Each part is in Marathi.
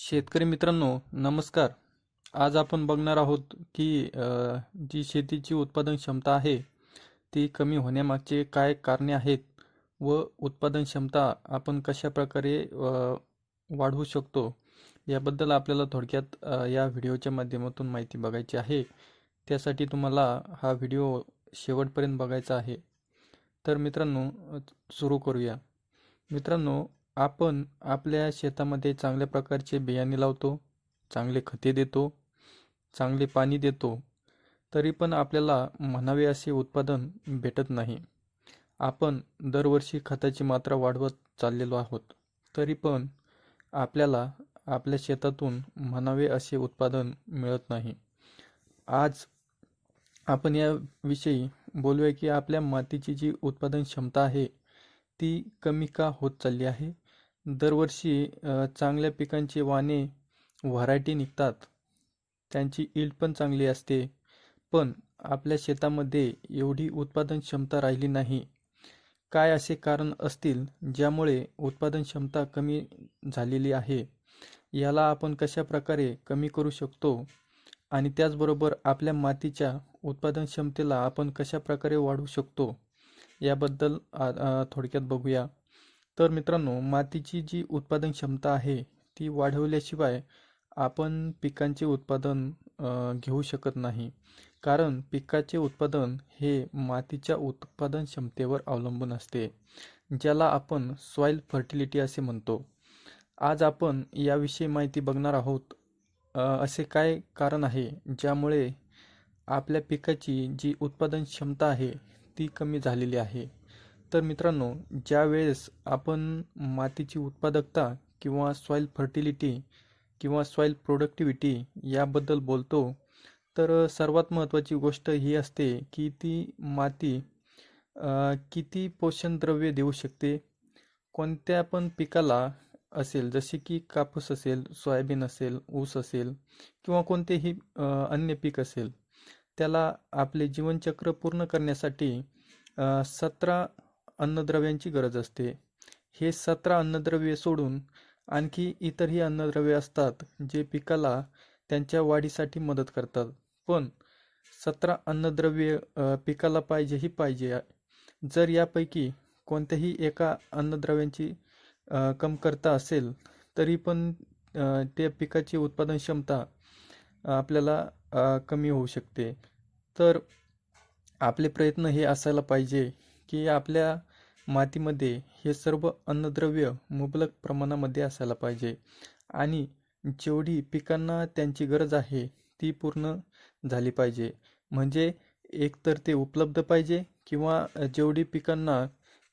शेतकरी मित्रांनो नमस्कार. आज आपण बघणार आहोत की जी शेतीची उत्पादन क्षमता आहे ती कमी होण्यामागचे काय कारणे आहेत व उत्पादन क्षमता आपण कशा प्रकारे वाढवू शकतो याबद्दल आपल्याला थोडक्यात या व्हिडिओच्या माध्यमातून माहिती बघायची आहे. त्यासाठी तुम्हाला हा व्हिडिओ शेवटपर्यंत बघायचा आहे. तर मित्रांनो सुरू करूया. मित्रांनो आपण आपल्या शेतामध्ये चांगल्या प्रकारचे बियाणे लावतो चांगले खते देतो चांगले पाणी देतो तरी पण आपल्याला म्हणावे असे उत्पादन भेटत नाही. आपण दरवर्षी खताची मात्रा वाढवत चाललेलो आहोत तरी पण आपल्याला आपल्या शेतातून म्हणावे असे उत्पादन मिळत नाही. आज आपण याविषयी बोलूया की आपल्या मातीची जी उत्पादन क्षमता आहे ती कमी का होत चालली आहे? दरवर्षी चांगल्या पिकांची वाणे व्हरायटी निघतात. त्यांची ईल्ड पण चांगली असते. पण आपल्या शेतामध्ये एवढी उत्पादन क्षमता राहिली नाही. काय असे कारण असतील ज्यामुळे उत्पादन क्षमता कमी झालेली आहे? याला आपण कशा प्रकारे कमी करू शकतो? आणि त्याचबरोबर आपल्या मातीच्या उत्पादन क्षमतेला आपण कशा प्रकारे वाढवू शकतो? याबद्दल थोडक्यात बघूया. तर मित्रांनो मातीची जी उत्पादन क्षमता आहे ती वाढवल्याशिवाय आपण पिकांचे उत्पादन घेऊ शकत नाही. कारण पिकाचे उत्पादन हे मातीच्या उत्पादन क्षमतेवर अवलंबून असते ज्याला आपण सॉइल फर्टिलिटी असे म्हणतो. आज आपण याविषयी माहिती बघणार आहोत असे काय कारण आहे ज्यामुळे आपल्या पिकाची जी उत्पादन क्षमता आहे ती कमी झालेली आहे. तर मित्रांनो ज्या वेळेस आपण मातीची उत्पादकता किंवा सॉईल फर्टिलिटी किंवा सॉईल प्रोडक्टिव्हिटी याबद्दल बोलतो तर सर्वात महत्त्वाची गोष्ट ही असते की ती माती किती पोषणद्रव्ये देऊ शकते कोणत्या पण पिकाला असेल जसे की कापूस असेल सोयाबीन असेल ऊस असेल किंवा कोणतेही अन्य पीक असेल त्याला आपले जीवनचक्र पूर्ण करण्यासाठी सतरा अन्नद्रव्यांची गरज असते. हे सतरा अन्नद्रव्ये सोडून आणखी इतरही अन्नद्रव्ये असतात जे पिकाला त्यांच्या वाढीसाठी मदत करतात. पण सतरा अन्नद्रव्ये पिकाला पाहिजे ही पाहिजे. जर यापैकी कोणत्याही एका अन्नद्रव्यांची कमतरता असेल तरी पण त्या पिकाची उत्पादन क्षमता आपल्याला कमी होऊ शकते. तर आपले प्रयत्न हे असायला पाहिजे की आपल्या मातीमध्ये हे सर्व अन्नद्रव्य मुबलक प्रमाणामध्ये असायला पाहिजे. आणि जेवढी पिकांना त्यांची गरज आहे ती पूर्ण झाली पाहिजे. म्हणजे एकतर ते उपलब्ध पाहिजे किंवा जेवढी पिकांना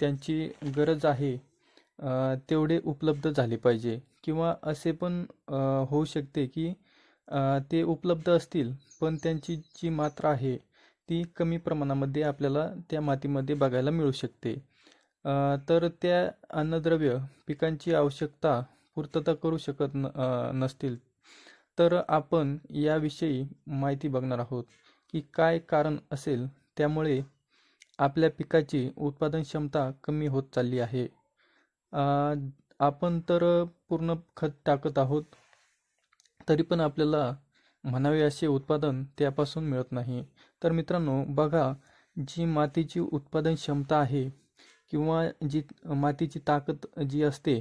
त्यांची गरज आहे तेवढे उपलब्ध झाले पाहिजे. किंवा असे पण होऊ शकते की ते उपलब्ध असतील पण त्यांची जी मात्रा आहे ती कमी प्रमाणामध्ये आपल्याला त्या मातीमध्ये बघायला मिळू शकते. तर त्या अन्नद्रव्य पिकांची आवश्यकता पूर्तता करू शकत न नसतील. तर आपण याविषयी माहिती बघणार आहोत की काय कारण असेल त्यामुळे आपल्या पिकाची उत्पादन क्षमता कमी होत चालली आहे. आपण तर पूर्ण खत टाकत आहोत तरी पण आपल्याला म्हणावे असे उत्पादन त्यापासून मिळत नाही. तर मित्रांनो बघा जी मातीची उत्पादन क्षमता आहे किंवा जी मातीची ताकद जी असते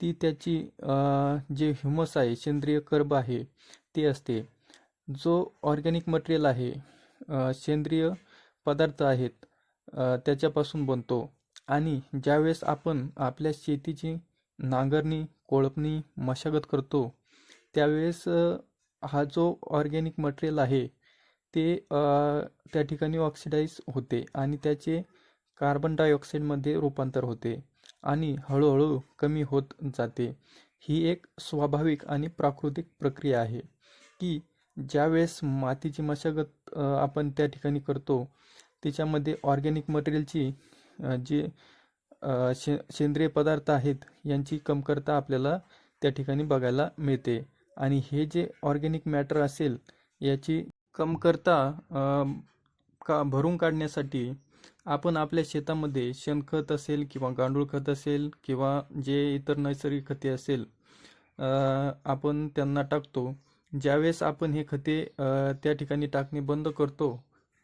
ती त्याची जे ह्युमस आहे सेंद्रिय कर्ब आहे ते असते. जो ऑर्गॅनिक मटेरियल आहे सेंद्रिय पदार्थ आहेत त्याच्यापासून बनतो. आणि ज्यावेळेस आपण आपल्या शेतीची नांगरणी कोळपणी मशागत करतो त्यावेळेस हा जो ऑर्गॅनिक मटेरियल आहे ते त्या ठिकाणी ऑक्सिडाईज होते आणि त्याचे कार्बन डायऑक्साईडमध्ये रूपांतर होते आणि हळूहळू कमी होत जाते. ही एक स्वाभाविक आणि प्राकृतिक प्रक्रिया आहे की ज्यावेळेस मातीची मशागत आपण त्या ठिकाणी करतो त्याच्यामध्ये ऑर्गॅनिक मटेरियलची जे शे सेंद्रिय पदार्थ आहेत यांची कमतरता आपल्याला त्या ठिकाणी बघायला मिळते. आणि हे जे ऑर्गॅनिक मॅटर असेल याची कमतरता का भरून काढण्यासाठी आपण आपल्या शेतामध्ये शेणखत असेल किंवा गांडूळ खत असेल किंवा जे इतर नैसर्गिक खते असेल आपण त्यांना टाकतो. ज्यावेळेस आपण हे खते त्या ठिकाणी टाकणे बंद करतो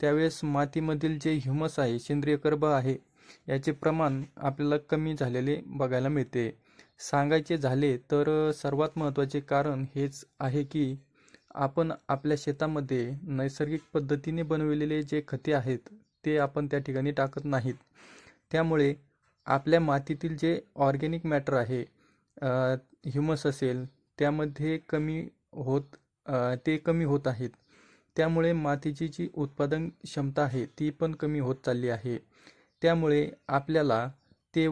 त्यावेळेस मातीमधील जे ह्युमस आहे सेंद्रिय कर्ब आहे याचे प्रमाण आपल्याला कमी झालेले बघायला मिळते. सांगायचे झाले तर सर्वात महत्त्वाचे कारण हेच आहे की आपण आपल्या शेतामध्ये नैसर्गिक पद्धतीने बनविलेले जे खते आहेत ते आपण त्या ठिकाणी टाकत नाहीत. त्यामुळे आपल्या मातीतील जे ऑर्गेनिक मॅटर आहे ह्युमस असेल त्यामध्ये कमी होत ते कमी होत आहेत. त्यामुळे मातीची जी उत्पादन क्षमता आहे ती पण कमी होत चालली आहे. त्यामुळे आपल्याला ते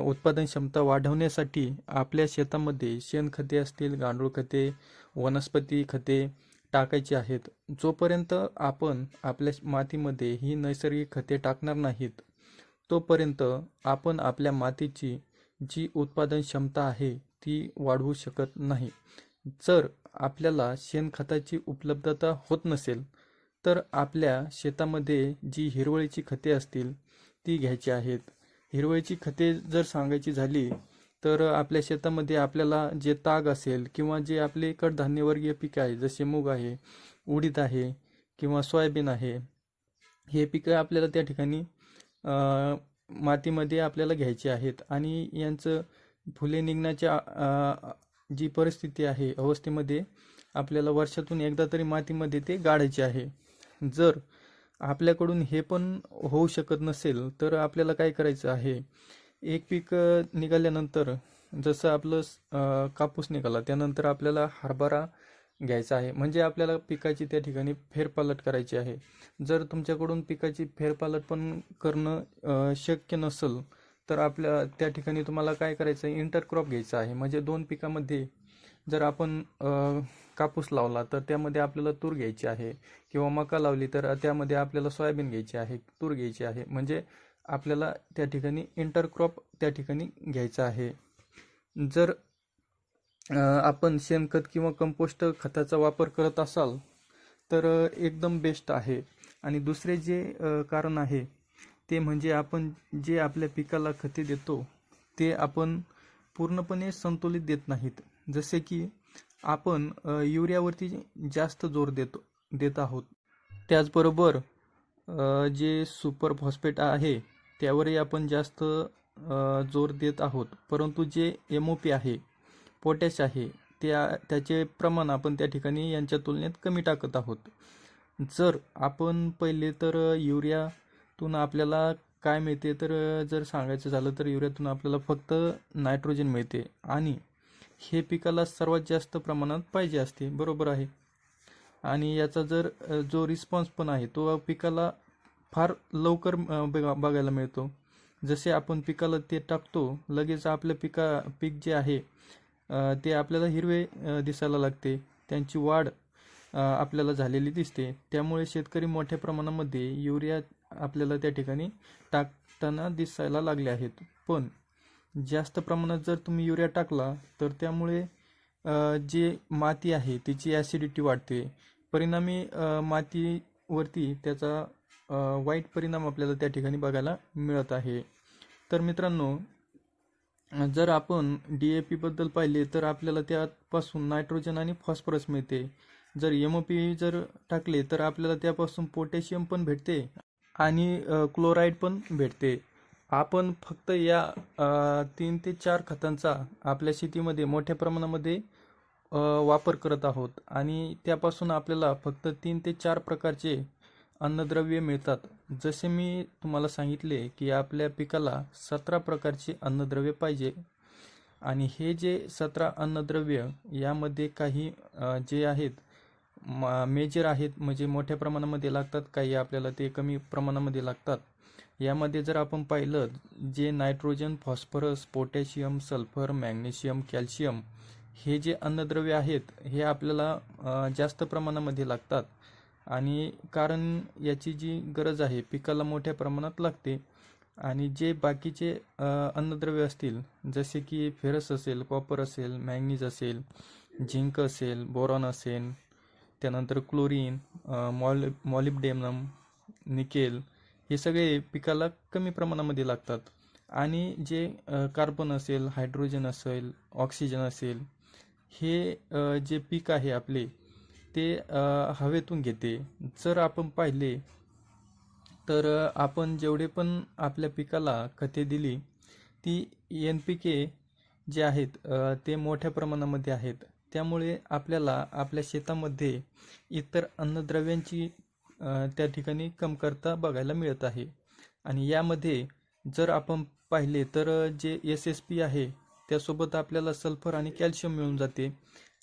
उत्पादन क्षमता वाढवण्यासाठी आपल्या शेतामध्ये शेणखते असतील गांडूळ खते वनस्पती खते टाकायची आहेत. जोपर्यंत आपण आपल्या मातीमध्ये ही नैसर्गिक खते टाकणार नाहीत तोपर्यंत आपण आपल्या मातीची जी उत्पादन क्षमता आहे ती वाढवू शकत नाही. जर आपल्याला शेणखताची उपलब्धता होत नसेल तर आपल्या शेतामध्ये जी हिरवळीची खते असतील ती घ्यायची आहेत. हिरवळीची खते जर सांगायची झाली तर आपल्या शेतामध्ये आपल्याला जे ताग असेल किंवा जे आपले कडधान्यवर्गीय पिकं आहे जसे मूग आहे उडीद आहे किंवा सोयाबीन आहे हे पिकं आपल्याला त्या ठिकाणी मातीमध्ये आपल्याला घ्यायची आहेत. आणि यांचं फुले निघण्याच्या जी परिस्थिती आहे अवस्थेमध्ये आपल्याला वर्षातून एकदा तरी मातीमध्ये ते गाडायचे आहे. जर आपल्याकडून हे पण होऊ शकत नसेल तर आपल्याला काय करायचं आहे? एक पीक निघाल्यानंतर जसं आपलं कापूस निघाला त्यानंतर आपल्याला हरभरा घ्यायचा आहे. म्हणजे आपल्याला पिकाची त्या ठिकाणी फेरपालट करायची आहे. जर तुमच्याकडून पिकाची फेरपालट पण करणं शक्य नसेल तर आपल्या त्या ठिकाणी तुम्हाला काय करायचं आहे इंटरक्रॉप घ्यायचं आहे. म्हणजे दोन पिकामध्ये जर आपण कापूस लावला तर त्यामध्ये आपल्याला तूर घ्यायची आहे. किंवा मका लावली तर त्यामध्ये आपल्याला सोयाबीन घ्यायची आहे तूर घ्यायची आहे. म्हणजे आपल्याला त्या ठिकाणी इंटरक्रॉप त्या ठिकाणी घ्यायचं आहे. जर आपण शेणखत किंवा कंपोस्ट खताचा वापर करत असाल तर एकदम बेस्ट आहे. आणि दुसरे जे कारण आहे ते म्हणजे आपण जे आपल्या पिकाला खते देतो ते आपण पूर्णपणे संतुलित देत नाहीत. जसे की आपण युरियावरती जास्त जोर देतो देत आहोत. त्याचबरोबर जे सुपर फॉस्फेट आहे त्यावरही आपण जास्त जोर देत आहोत. परंतु जे एम ओ पी आहे पोटॅश आहे त्या त्याचे प्रमाण आपण त्या ठिकाणी यांच्या तुलनेत कमी टाकत आहोत. जर आपण पहिले तर युरियातून आपल्याला काय मिळते? तर जर सांगायचं झालं तर युरियातून आपल्याला फक्त नायट्रोजन मिळते आणि हे पिकाला सर्वात जास्त प्रमाणात पाहिजे असते. बरोबर आहे. आणि याचा जर जो रिस्पॉन्स पण आहे तो पिकाला फार लवकर बघा बघायला मिळतो. जसे आपण पिकाला ते टाकतो लगेच आपलं पिका पीक जे आहे ते आपल्याला हिरवे दिसायला लागते. त्यांची वाढ आपल्याला झालेली दिसते. त्यामुळे शेतकरी मोठ्या प्रमाणामध्ये युरिया आपल्याला त्या ठिकाणी टाकताना दिसायला लागले आहेत. पण जास्त प्रमाणात जर तुम्ही युरिया टाकला तर त्यामुळे जे माती आहे तिची ॲसिडिटी वाढते. परिणामी मातीवरती त्याचा वाईट परिणाम आपल्याला त्या ठिकाणी बघायला मिळत आहे. तर मित्रांनो जर आपण डी ए पीबद्दल पाहिले तर आपल्याला त्यापासून नायट्रोजन आणि फॉस्फरस मिळते. जर एम ओ पी जर टाकले तर आपल्याला त्यापासून पोटॅशियम पण भेटते आणि क्लोराईड पण भेटते. आपण फक्त या तीन ते चार खतांचा आपल्या शेतीमध्ये मोठ्या प्रमाणामध्ये वापर करत आहोत आणि त्यापासून आपल्याला फक्त तीन ते चार प्रकारचे अन्नद्रव्ये मिळतात. जसे मी तुम्हाला सांगितले की आपल्या पिकाला सतरा प्रकारचे अन्नद्रव्य पाहिजे. आणि हे जे सतरा अन्नद्रव्य यामध्ये काही जे आहेत मेजर आहेत म्हणजे मोठ्या प्रमाणामध्ये लागतात काही आपल्याला ते कमी प्रमाणामध्ये लागतात. यामध्ये जर आपण पाहिलं जे nitrogen phosphorus potassium sulphur magnesium calcium हे जे अन्नद्रव्य आहेत हे आपल्याला जास्त प्रमाणामध्ये लागतात. आणि कारण याची जी गरज आहे पिकाला मोठ्या प्रमाणात लागते आणि जे बाकीचे अन्नद्रव्य असतील जसे की फेरस असेल कॉपर असेल मॅंगनीज असेल झिंक असेल बोरॉन असेल त्यानंतर क्लोरीन मॉल मॉलिब्डेनम निकेल हे सगळे पिकाला कमी प्रमाणामध्ये लागतात. आणि जे कार्बन असेल हायड्रोजन असेल ऑक्सिजन असेल हे जे पीक आहे आपले ते हवेतून घेते. जर आपण पाहिले तर आपण जेवढे पण आपल्या पिकाला खते दिली ती एन पी के जे आहेत ते मोठ्या प्रमाणामध्ये आहेत. त्यामुळे आपल्याला आपल्या शेतामध्ये इतर अन्नद्रव्यांची त्या ठिकाणी कमतरता बघायला मिळत आहे. आणि यामध्ये जर आपण पाहिले तर जे एस एस पी आहे त्यासोबत आपल्याला सल्फर आणि कॅल्शियम मिळून जाते.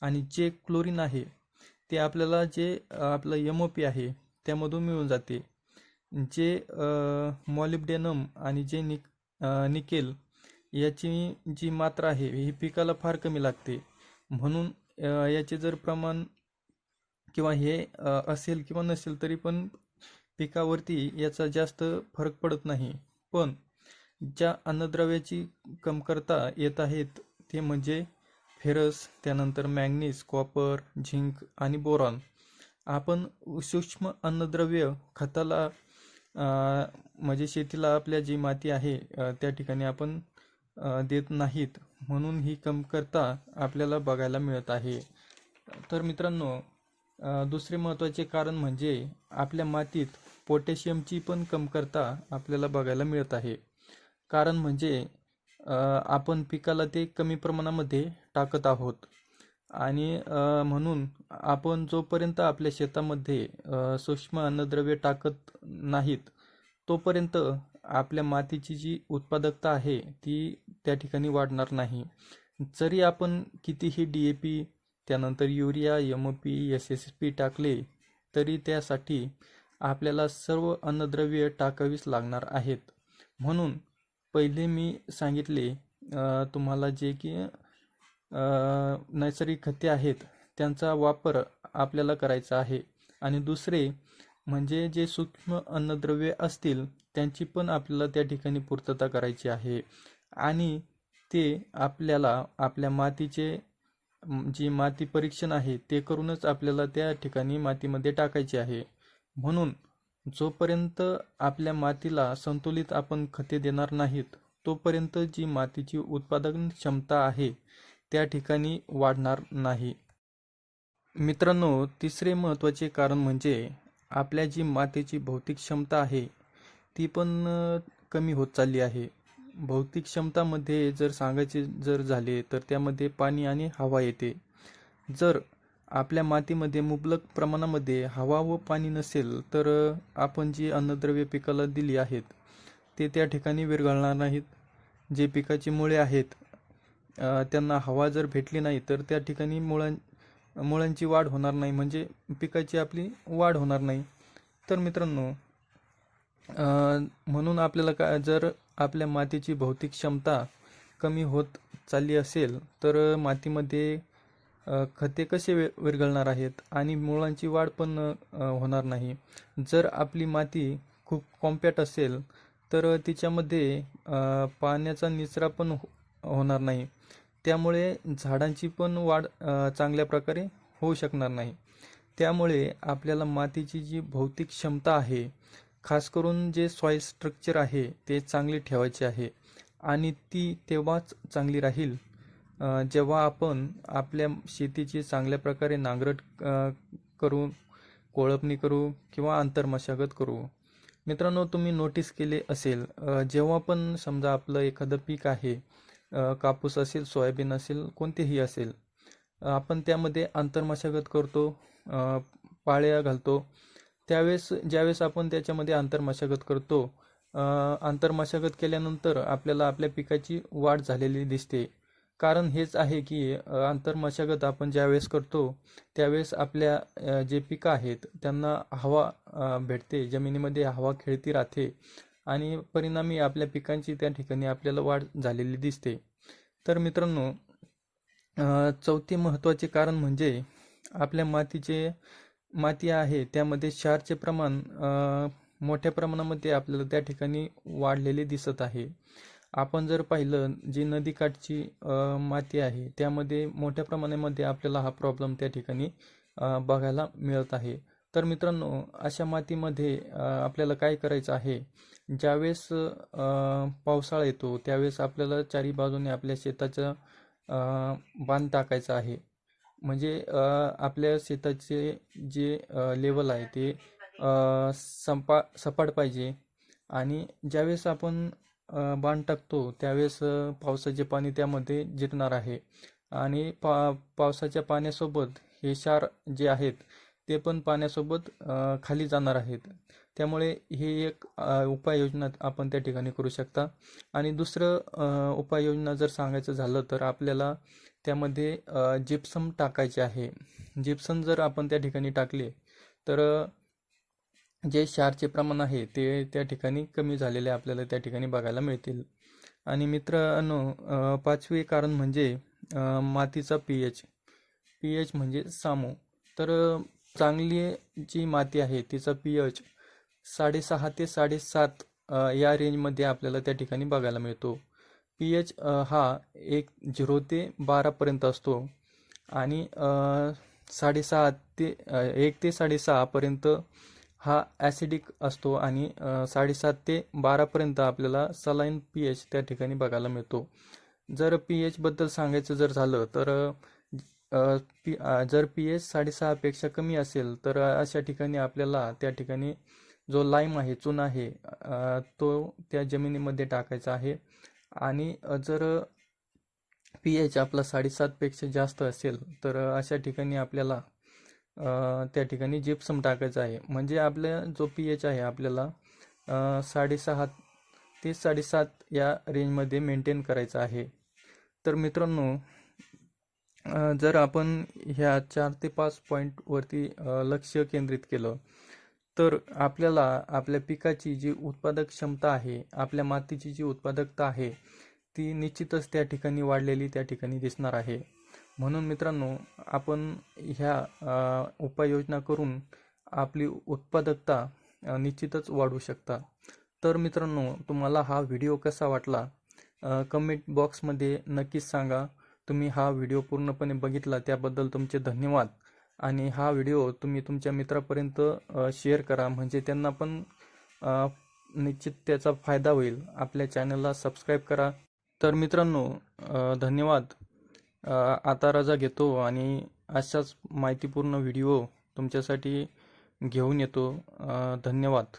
आणि जे क्लोरीन आहे ते आपल्याला जे आपलं एम ओ पी आहे त्यामधून मिळून जाते. जे मॉलिब्डेनम आणि जे निक निकेल याची जी मात्रा आहे ही पिकाला फार कमी लागते. म्हणून याचे जर प्रमाण किंवा हे असेल किंवा नसेल तरी पण पिकावरती याचा जास्त फरक पडत नाही. पण ज्या अन्नद्रव्याची कमतरता येत आहेत ते म्हणजे फेरस त्यानंतर मॅंगनीज कॉपर झिंक आणि बोरॉन. आपण सूक्ष्म अन्नद्रव्य खताला म्हणजे शेतीला आपल्या जी माती आहे त्या ठिकाणी आपण देत नाहीत. म्हणून ही कमतरता आपल्याला बघायला मिळत आहे. तर मित्रांनो दुसरे महत्त्वाचे कारण म्हणजे आपल्या मातीत पोटॅशियमची पण कमतरता आपल्याला बघायला मिळत आहे. कारण म्हणजे आपण पिकाला ते कमी प्रमाणामध्ये टाकत आहोत. आणि म्हणून आपण जोपर्यंत आपल्या शेतामध्ये सूक्ष्म अन्नद्रव्य टाकत नाहीत तोपर्यंत आपल्या मातीची जी उत्पादकता आहे ती त्या ठिकाणी वाढणार नाही. जरी आपण कितीही डी ए पी त्यानंतर urea M O P S S P टाकले तरी त्यासाठी आपल्याला सर्व अन्नद्रव्ये टाकावीच लागणार आहेत. म्हणून पहिले मी सांगितले तुम्हाला जे की नैसर्गिक खते आहेत त्यांचा वापर आपल्याला करायचा आहे. आणि दुसरे म्हणजे जे सूक्ष्म अन्नद्रव्ये असतील त्यांची पण आपल्याला त्या ठिकाणी पूर्तता करायची आहे. आणि ते आपल्याला आपल्या मातीचे जी माती परीक्षण आहे ते करूनच आपल्याला त्या ठिकाणी मातीमध्ये टाकायचे आहे. म्हणून जोपर्यंत आपल्या मातीला संतुलित आपण खते देणार नाहीत तोपर्यंत जी मातीची उत्पादन क्षमता आहे त्या ठिकाणी वाढणार नाही. मित्रांनो तिसरे महत्त्वाचे कारण म्हणजे आपल्या जी मातीची भौतिक क्षमता आहे ती पण कमी होत चालली आहे. भौतिक क्षमतामध्ये जर सांगायचे जर झाले तर त्यामध्ये पाणी आणि हवा येते. जर आपल्या मातीमध्ये मुबलक प्रमाणामध्ये हवा व पाणी नसेल तर आपण जी अन्नद्रव्य पिकाला दिली आहेत ते त्या ठिकाणी विरघळणार नाहीत. जे पिकाची मुळे आहेत त्यांना हवा जर भेटली नाही तर त्या ठिकाणी मुळां मुळांची वाढ होणार नाही. म्हणजे पिकाची आपली वाढ होणार नाही. तर मित्रांनो म्हणून आपल्याला काय जर आपल्या मातीची भौतिक क्षमता कमी होत चालली असेल तर मातीमध्ये खते कसे वे विरघळणार आहेत आणि मुळांची वाढ पण होणार नाही. जर आपली माती खूप कॉम्पॅक्ट असेल तर तिच्यामध्ये पाण्याचा निचरा पण हो- होणार नाही. त्यामुळे झाडांची पण वाढ चांगल्या प्रकारे होऊ शकणार नाही. त्यामुळे आपल्याला मातीची जी भौतिक क्षमता आहे खास करून जे सॉईल स्ट्रक्चर आहे ते चांगले ठेवायचे आहे. आणि ती तेव्हाच चांगली राहील जेव्हा आपण आपल्या शेतीची चांगल्या प्रकारे नांगरट करू कोळपणी करू किंवा आंतरमशागत करू. मित्रांनो तुम्ही नोटीस केले असेल जेव्हा पण समजा आपलं एखादं पीक आहे कापूस असेल सोयाबीन असेल कोणतेही असेल आपण त्यामध्ये आंतरमशागत करतो पाळ्या घालतो. त्यावेळेस ज्यावेळेस आपण त्याच्यामध्ये आंतरमशागत करतो अ, आंतरमशागत केल्यानंतर आपल्याला आपल्या पिकाची वाढ झालेली दिसते. कारण हेच आहे की अ, आंतरमशागत आपण ज्यावेळेस करतो त्यावेळेस आपल्या जे पिकं आहेत त्यांना हवा भेटते जमिनीमध्ये हवा खेळती राहते आणि परिणामी आपल्या पिकांची त्या ठिकाणी आपल्याला वाढ झालेली दिसते. तर मित्रांनो चौथे महत्त्वाचे कारण म्हणजे आपल्या मातीचे माती आहे त्यामध्ये क्षारचे प्रमाण मोठ्या प्रमाणामध्ये आपल्याला त्या ठिकाणी वाढलेले दिसत आहे. आपण जर पाहिलं जी नदीकाठची माती आहे त्यामध्ये मोठ्या प्रमाणामध्ये आपल्याला हा प्रॉब्लेम त्या ठिकाणी बघायला मिळत आहे. तर मित्रांनो अशा मातीमध्ये आपल्याला काय करायचं आहे? ज्यावेळेस पावसाळा येतो त्यावेळेस आपल्याला चारी बाजूने आपल्या शेताचं बांध टाकायचं आहे. म्हणजे आपल्या शेताचे जे लेवल आहे ते संपा सपाट पाहिजे. आणि ज्यावेळेस आपण बाण टाकतो त्यावेळेस पावसाचे पाणी त्यामध्ये जिरणार आहे. आणि पा पावसाच्या पाण्यासोबत हे क्षार जे आहेत ते पण पाण्यासोबत खाली जाणार आहेत. त्यामुळे हे एक उपाययोजना आपण त्या ठिकाणी करू शकता. आणि दुसरं उपाययोजना जर सांगायचं झालं तर आपल्याला त्यामध्ये जिप्सम टाकायचे आहे. जिप्सम जर आपण त्या ठिकाणी टाकले तर जे क्षारचे प्रमाण आहे ते त्या ठिकाणी कमी झालेले आपल्याला त्या ठिकाणी बघायला मिळतील. आणि मित्रांनो पाचवे कारण म्हणजे मातीचा पी एच पी एच म्हणजे सामो. तर चांगली जी माती आहे तिचा पी एच साडेसहा ते साडेसात या रेंजमध्ये आपल्याला त्या ठिकाणी बघायला मिळतो. पी एच हा एक झिरो ते बारापर्यंत असतो. आणि साडेसहा ते एक ते साडेसहापर्यंत हा ॲसिडिक असतो आणि साडेसात ते बारापर्यंत आपल्याला सलाईन पी एच त्या ठिकाणी बघायला मिळतो. जर पी एचबद्दल सांगायचं जर झालं तर पी जर पी एच साडेसहापेक्षा कमी असेल तर अशा ठिकाणी आपल्याला त्या ठिकाणी जो लाईम आहे चून आहे तो त्या जमिनीमध्ये टाकायचा आहे. आणि जर पी एच आपला साडेसातपेक्षा जास्त असेल तर अशा ठिकाणी आपल्याला त्या ठिकाणी जिप्सम टाकायचं आहे. म्हणजे आपल्या जो पी एच आहे आपल्याला साडेसहा ते साडेसात या रेंजमध्ये मेंटेन करायचं आहे. तर मित्रांनो जर आपण ह्या चार ते पाच पॉईंटवरती लक्ष केंद्रित केलं तर आपल्याला आपल्या पिकाची जी उत्पादक क्षमता आहे आपल्या मातीची जी उत्पादकता आहे ती निश्चितच त्या ठिकाणी वाढलेली त्या ठिकाणी दिसणार आहे. म्हणून मित्रांनो आपण ह्या उपाययोजना करून आपली उत्पादकता निश्चितच वाढवू शकता. तर मित्रांनो तुम्हाला हा व्हिडिओ कसा वाटला कमेंट बॉक्समध्ये नक्कीच सांगा. तुम्ही हा व्हिडिओ पूर्णपणे बघितला त्याबद्दल तुमचे धन्यवाद. आणि हा व्हिडिओ तुम्ही तुमच्या मित्रापर्यंत शेअर करा. म्हणजे त्यांना पण निश्चित त्याचा फायदा होईल. आपल्या चॅनलला सबस्क्राईब करा. तर मित्रांनो धन्यवाद. आता रजा घेतो आणि अशाच माहितीपूर्ण व्हिडिओ तुमच्यासाठी घेऊन येतो. धन्यवाद.